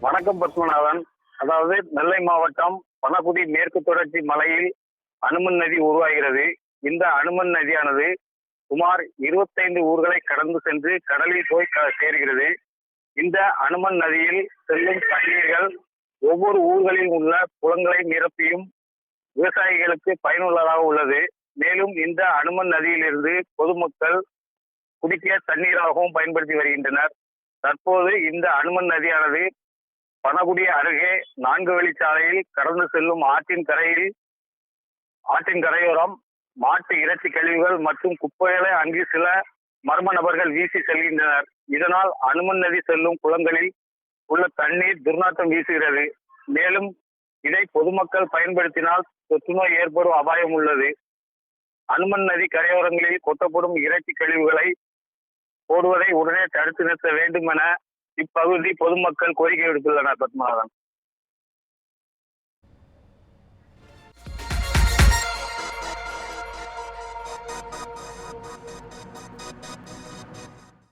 வணக்கம் பத்மநாதன் அதாவது நெல்லை மாவட்டம் பணகுடி மேற்கு தொடர்ச்சி மலையில் அனுமன் நதி உருவாகிறது. இந்த அனுமன் நதியானது சுமார் 25 ஊர்களை கடந்து சென்று கடலில் போய் க- சேர்கிறது. இந்த அனுமன் நதியில் செல்லும் தண்ணீர்கள் ஒவ்வொரு ஊர்களில் உள்ள குளங்களை நிரப்பியும் விவசாயிகளுக்கு பயனுள்ளதாக உள்ளது. மேலும் இந்த அனுமன் நதியிலிருந்து பொதுமக்கள் குடிக்க தண்ணீராகவும் பயன்படுத்தி வருகின்றனர். தற்போது இந்த அனுமன் நதியானது பணகுடி அருகே நான்கு வழிச்சாலையில் கடந்து செல்லும் ஆற்றின் கரையில் ஆற்றின் கரையோரம் மாட்டு இறைச்சி கழிவுகள் மற்றும் குப்பைகளை அங்கு சில மர்ம நபர்கள் வீசி செல்கின்றனர். இதனால் அனுமன் நதி செல்லும் குளங்களில் உள்ள தண்ணீர் துர்நாற்றம் வீசுகிறது. மேலும் இதை பொதுமக்கள் பயன்படுத்தினால் தொற்றுநோய் ஏற்படும் அபாயம் உள்ளது. அனுமன் நதி கரையோரங்களில் கொட்டப்படும் இறைச்சி கழிவுகளை போடுவதை உடனே தடுத்து நிறுத்த வேண்டும் என இப்பகுதி பொதுமக்கள் கோரிக்கை விடுத்துள்ளனர் பத்மநாதன்.